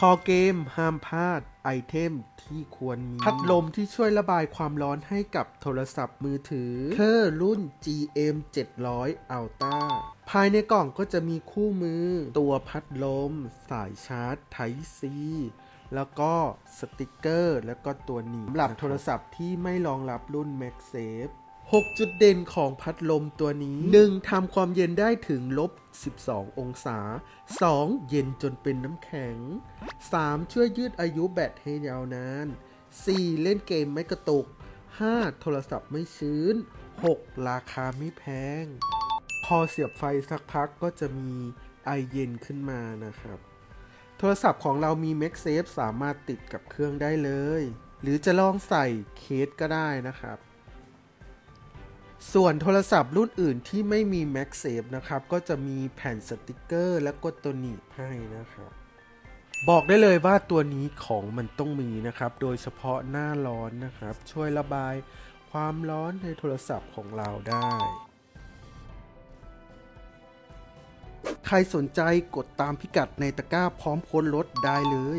คอเกมห้ามพลาดไอเทมที่ควรมี พัดลมที่ช่วยระบายความร้อนให้กับโทรศัพท์มือถือเคอร์รุ่น GM 700 Ultra ภายในกล่องก็จะมีคู่มือ ตัวพัดลม สายชาร์จ Type C แล้วก็สติกเกอร์ แล้วก็ตัวหนีบสำหรับโทรศัพท์ที่ไม่รองรับรุ่น MagSafe 6 จุดเด่นของพัดลมตัวนี้ 1. ทำความเย็นได้ถึงลบ 12 องศา 2. เย็นจนเป็นน้ำแข็ง 3. ช่วยยืดอายุแบตให้ยาวนาน 4. เล่นเกมไม่กระตุก 5. โทรศัพท์ไม่ชื้น 6. ราคาไม่แพง พอเสียบไฟสักพักก็จะมีไอเย็นขึ้นมานะครับ โทรศัพท์ของเรามี MagSafe สามารถติดกับเครื่องได้เลย หรือจะลองใส่เคสก็ได้นะครับ ส่วนโทรศัพท์รุ่นอื่นที่ไม่มี MagSafe นะครับ ก็จะมีแผ่นสติกเกอร์ และก็ตัวหนีบให้นะครับ บอกได้เลยว่าตัวนี้ของมันต้องมีนะครับ โดยเฉพาะหน้าร้อนนะครับ ช่วยระบายความร้อนในโทรศัพท์ของเราได้ ใครสนใจกดตามพิกัดในตะกร้าพร้อมโค้ดลดได้เลย